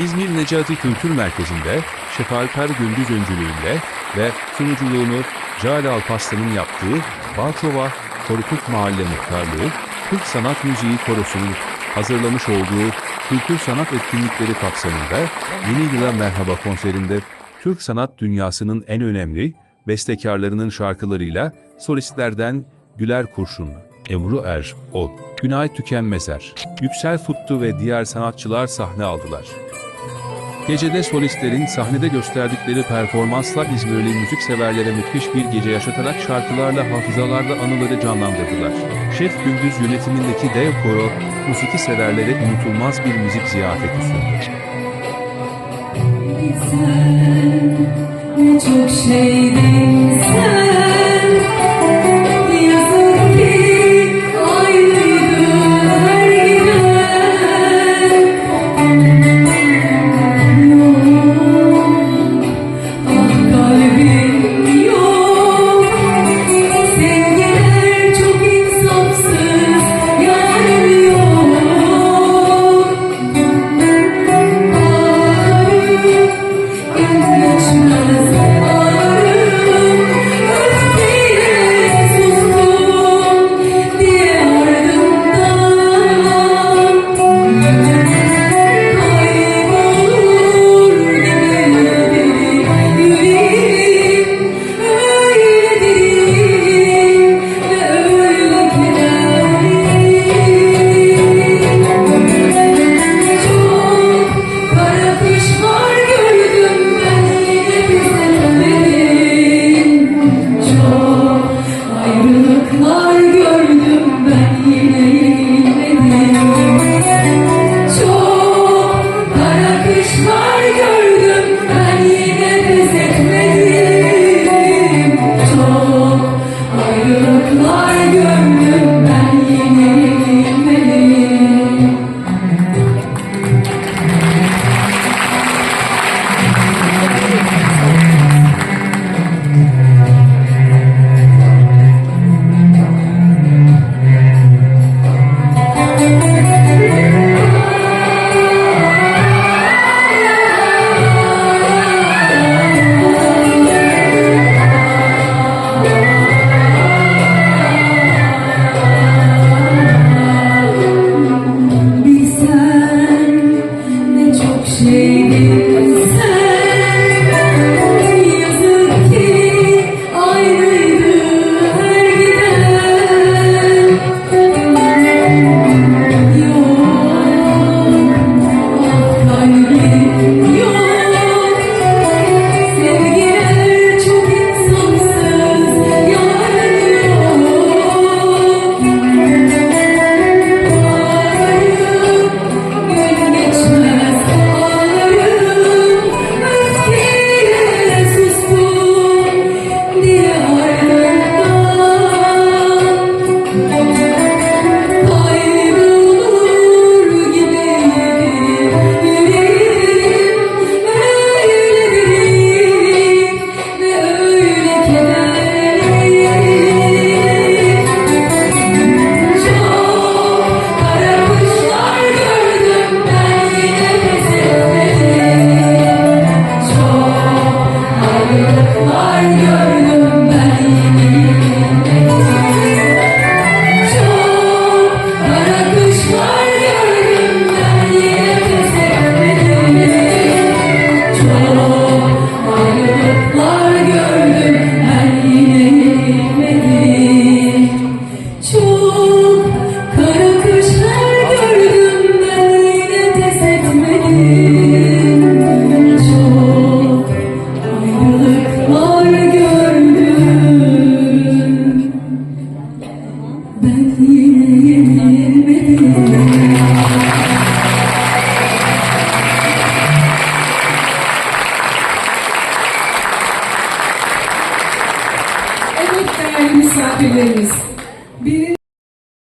İzmir Necati Kültür Merkezi'nde Şef Alper Gündüz öncülüğünde ve sunuculuğunu Cale Alpaslan'ın yaptığı Balçova Korkut Mahalle Muhtarlığı, Türk Sanat Müziği Korosu'nun hazırlamış olduğu kültür sanat etkinlikleri kapsamında Yeni Yıla Merhaba konserinde Türk sanat dünyasının en önemli bestekarlarının şarkılarıyla solistlerden Güler Kurşun, Emru Er, Ol, Günay Tükenmezer, Yüksel Futtu ve diğer sanatçılar sahne aldılar. Gecede solistlerin sahnede gösterdikleri performansla İzmirli müzik severlere müthiş bir gece yaşatarak şarkılarla hafızalarla anıları canlandırdılar. Şef Gündüz yönetimindeki dev koro, musiki severlere unutulmaz bir müzik ziyafeti sundu. Sen ne çok şeydin sen 心。we müdürlerimiz,